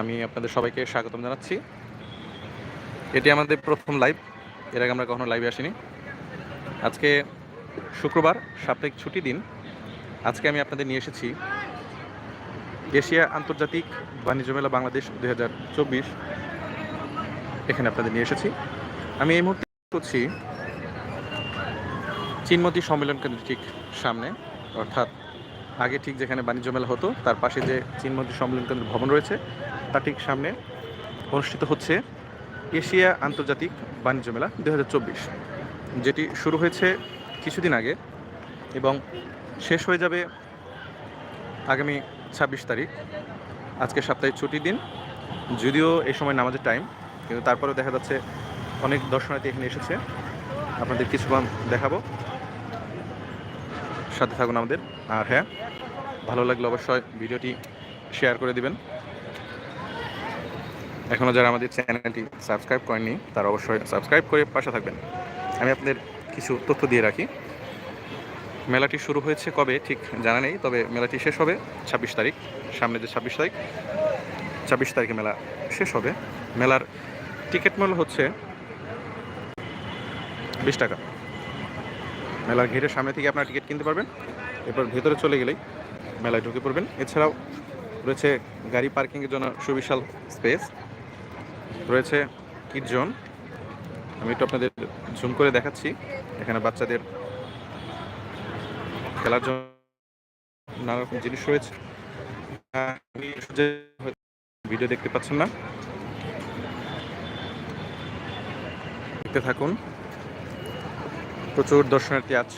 আমি আপনাদের সবাইকে স্বাগতম জানাচ্ছি। এটি আমাদের প্রথম লাইভ এর আগে আমরা কখনো লাইভে আসিনি। আজকে শুক্রবার, সাপ্তাহিক ছুটি দিন। আজকে আমি আপনাদের নিয়ে এসেছি এশিয়া আন্তর্জাতিক বাণিজ্য মেলা বাংলাদেশ দু হাজার চব্বিশ। এখানে আপনাদের নিয়ে এসেছি। আমি এই মুহূর্তে করছি চিনমতি সম্মেলন কেন্দ্র ঠিক সামনে, অর্থাৎ আগে ঠিক যেখানে বাণিজ্য মেলা হতো, তার পাশে যে চিনমতি সম্মেলন কেন্দ্র ভবন রয়েছে তার ঠিক সামনে অনুষ্ঠিত হচ্ছে এশিয়া আন্তর্জাতিক বাণিজ্য মেলা দু হাজার চব্বিশ। যেটি শুরু হয়েছে কিছুদিন আগে এবং শেষ হয়ে যাবে আগামী ছাব্বিশ তারিখ। আজকে সাপ্তাহিক ছুটির দিন, যদিও এই সময় নামাজের টাইম কিন্তু তারপরেও দেখা যাচ্ছে অনেক দর্শনার্থী এখানে এসেছে। আপনাদের কিছুক্ষণ দেখাবো। সাথে থাকুন আমাদের। আর হ্যাঁ ভালো লাগলে অবশ্যই ভিডিওটি শেয়ার করে দিবেন। এখনও যারা আমাদের চ্যানেলটি সাবস্ক্রাইব করেননি, তারা অবশ্যই সাবস্ক্রাইব করে পাশে থাকবেন। আমি আপনাদের কিছু তথ্য দিয়ে রাখি। মেলাটি শুরু হয়েছে কবে ঠিক জানা নেই, তবে মেলাটি শেষ হবে ছাব্বিশ তারিখ, সামনে যে ছাব্বিশ তারিখ, ছাব্বিশ তারিখে মেলা শেষ হবে। মেলার টিকিট মূল্য হচ্ছে বিশ টাকা। মেলার ঘেরের সামনে থেকে আপনারা টিকিট কিনতে পারবেন। এরপর ভেতরে চলে গেলেই মেলায় ঢুকে পড়বেন। এছাড়াও রয়েছে গাড়ি পার্কিংয়ের জন্য সুবিশাল স্পেস। রয়েছে কিড জোন। আমি একটু আপনাদের জুম করে দেখাচ্ছি। এখানে বাচ্চাদের খেলার জন্য নানা রকম জিনিস রয়েছে। ভিডিও দেখতে পাচ্ছেন না। দেখতে থাকুন। প্রচুর দর্শনার্থী আজ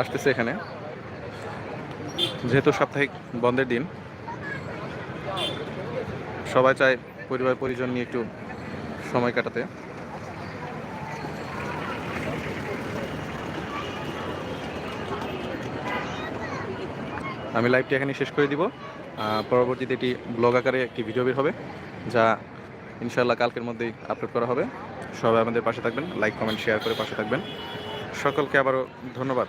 আসতেছে এখানে। যেহেতু সাপ্তাহিক বন্ধের দিন, সবাই চায় পরিবার পরিজন নিয়ে একটু সময় কাটাতে। আমি লাইভটি এখানে শেষ করে দিব। পরবর্তীতে এটি ব্লগ আকারে একটি ভিডিও বের হবে, যা ইনশাল্লাহ কালকের মধ্যেই আপলোড করা হবে। সবাই আমাদের পাশে থাকবেন লাইক কমেন্ট শেয়ার করে পাশে থাকবেন। সকলকে আবারও ধন্যবাদ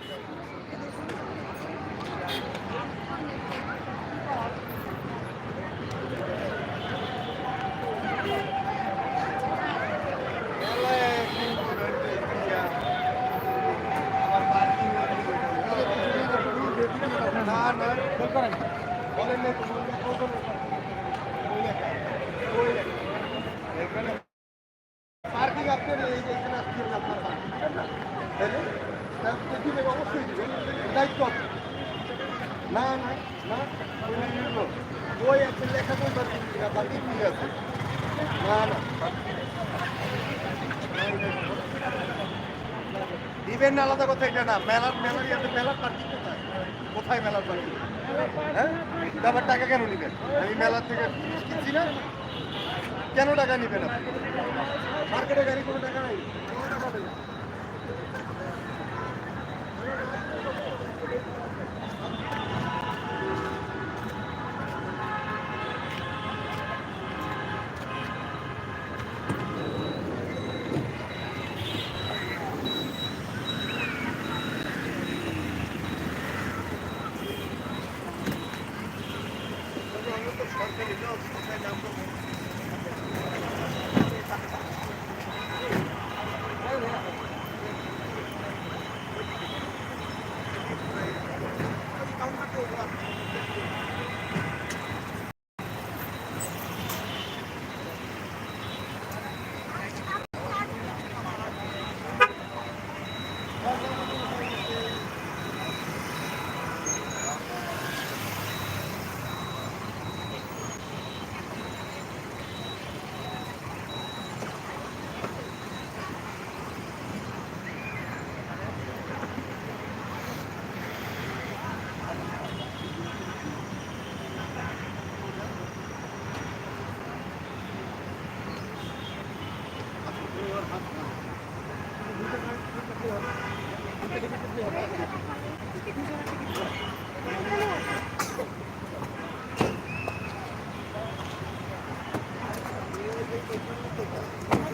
পার্কিং আপনার এই যে এখানে আসছেন আপনার পার্কিং তাহলে তাহলে দিলে অবশ্যই দিবেন দায়িত্ব আছে। না না না ওই নিলো। ওই একটা লেখা বই পার্কিং পার্কিং ঠিক আছে না না না আলাদা কথা, এটা না। মেলার মেলার ইয়াতে মেলার পার্কিং কোথায়? কোথায় মেলার পার্কিং হ্যাঁ? আবার টাকা কেন নেবেন? আমি মেলার থেকে কিনছি না। কেন টাকা নেবেন আপনি? মার্কেটে গাড়ি কোনো টাকা নাই।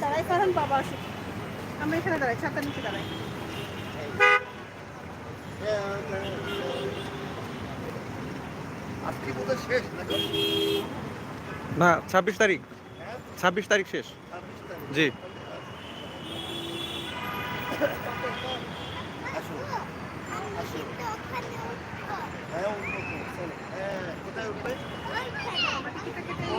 দাঁড়াই বাবা এখানে দাঁড়াই না ছাব্বিশ তারিখ। ছাব্বিশ তারিখ শেষ। জি আসুন আসুন হ্যাঁ উঠবো তো, চলো। হ্যাঁ কোথায় উঠবে ও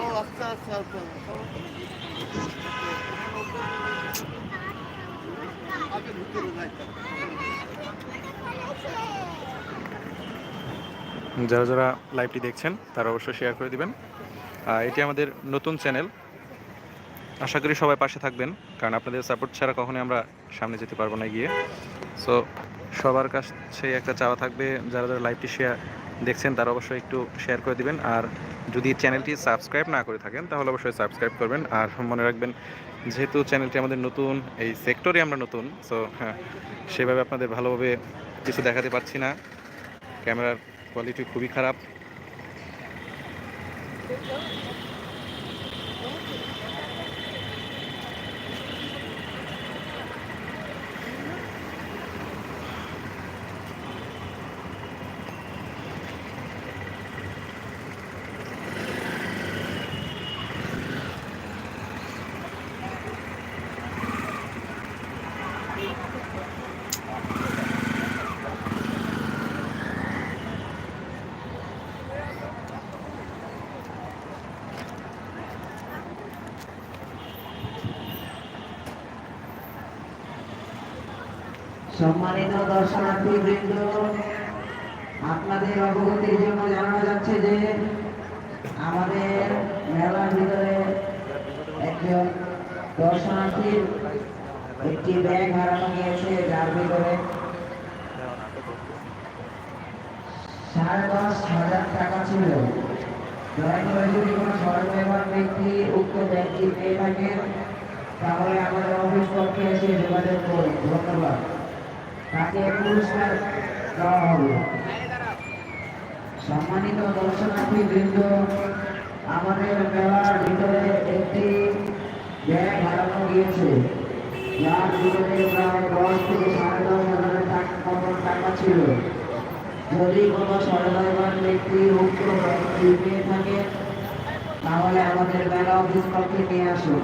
যারা যারা লাইভটি দেখছেন, তারা অবশ্যই শেয়ার করে দিবেন। আর এটি আমাদের নতুন চ্যানেল আশা করি সবাই পাশে থাকবেন, কারণ আপনাদের সাপোর্ট ছাড়া কখনোই আমরা সামনে যেতে পারব না গিয়ে সো সবার কাছে একটা চাওয়া থাকবে, যারা যারা লাইভটি শেয়ার দেখছেন, তারা অবশ্যই একটু শেয়ার করে দিবেন। আর যদি চ্যানেলটি সাবস্ক্রাইব না করে থাকেন, তাহলে অবশ্যই সাবস্ক্রাইব করবেন। আর মনে রাখবেন, যেহেতু চ্যানেলটি আমাদের নতুন, এই সেক্টরে আমরা নতুন সো হ্যাঁ সেভাবে আপনাদের ভালোভাবে কিছু দেখাতে পারছি না। ক্যামেরার কোয়ালিটি খুবই খারাপ। সম্মানিত দর্শনার্থী বৃন্দ আপনাদের অবগতির জন্য জানানো যাচ্ছে যে আমাদের মেলার ভিতরে একজন দর্শনার্থীর একটি ব্যাগ হারানো গিয়েছে যার ভিতরে সাড়ে দশ হাজার টাকা ছিল। দয়া করে যদি কোনো সরকার ব্যক্তি উক্ত ব্যাগটি পেয়ে থাকেন, তাহলে আমাদের অফিস পক্ষে এসে যোগাযোগ করুন। ধন্যবাদ। তাকে পুরস্কার দেওয়া হবে। সম্মানিত দর্শনার্থী বৃন্দ আমাদের মেলার ভিতরে একটি ব্যাগ হারানো গিয়েছে। যার ভিতরে প্রায় দশ থেকে সাড়ে দশ হাজার টাকা ছিল। যদি কোনো সরকার ব্যক্তি উক্ত থাকে, তাহলে আমাদের মেলা অফিস পক্ষে নিয়ে আসুন।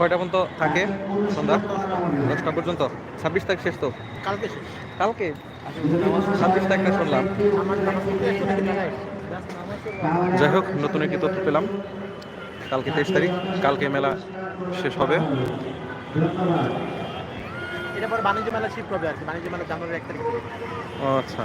কয়টা পর্যন্ত থাকে সন্ধ্যা? দশটা পর্যন্ত? ছাব্বিশ তারিখ শেষ তো? কালকে কালকে? ছাব্বিশ তারিখটা শুনলাম। যাই হোক নতুন একটি তথ্য পেলাম। কালকে তেইশ তারিখ কালকে মেলা শেষ হবে। ধন্যবাদ এটা পরে বাণিজ্য মেলা শিফট হবে আর কি। বাণিজ্য মেলা জানুয়ারির এক তারিখ। আচ্ছা।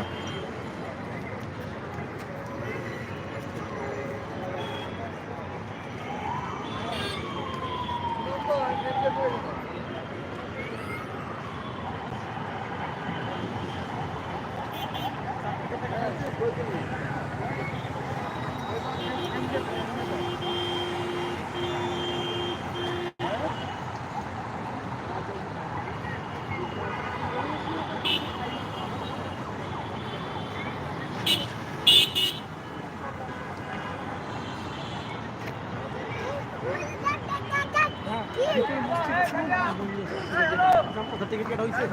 কেটে হয়েছে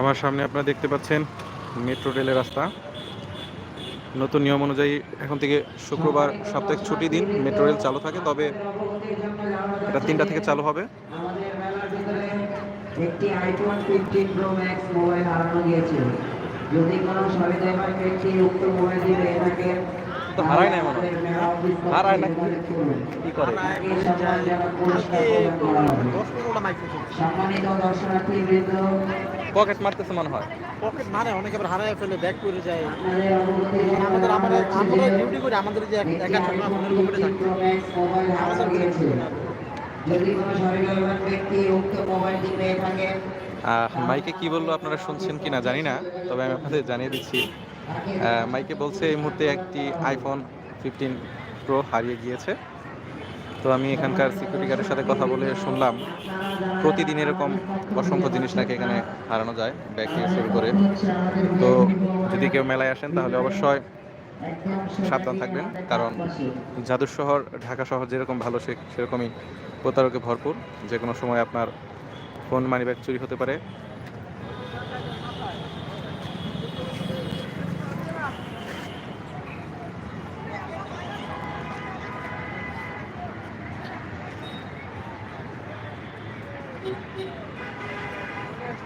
আমার সামনে আপনারা দেখতে পাচ্ছেন মেট্রো রেলের রাস্তা। নতুন নিয়ম অনুযায়ী এখন থেকে শুক্রবার সাপ্তাহিক ছুটি দিন, মেট্রো রেল চালু থাকে, তবে এটা তিনটা থেকে চালু হবে। যদি কোনো ব্যক্তি উক্ত তো হারায় নাই মনে। হারায় নাই। কি করে? পকেট মারতেছে মনে হয়। পকেট মানে অনেকে আবার হারায় ফেলে ব্যাক করে যায়। আমাদের আমাদের আমরা ডিউটি করি আমাদের যে একা থাকে যদি কোনো ব্যক্তি উক্ত মোবাইলটি পেয়ে থাকে আহ, মাইকে কি বলল আপনারা শুনছেন কি না জানি না তবে আমি আপনাদের জানিয়ে দিচ্ছি মাইকে বলছে, এই মুহূর্তে একটি আইফোন ফিফটিন প্রো হারিয়ে গিয়েছে। তো আমি এখানকার সিকিউরিটি গার্ডের সাথে কথা বলে শুনলাম, প্রতিদিন এরকম অসংখ্য জিনিস নাকি এখানে হারানো যায়, ব্যাগ থেকে শুরু করে। তো যদি কেউ মেলায় আসেন, তাহলে অবশ্যই সাবধান থাকবেন, কারণ জাদুর শহর, ঢাকা শহর যেরকম ভালো, সে সেরকমই প্রতারকে ভরপুর। যে কোনো সময় আপনার ফোন মানিব্যাগ চুরি হতে পারে।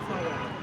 তো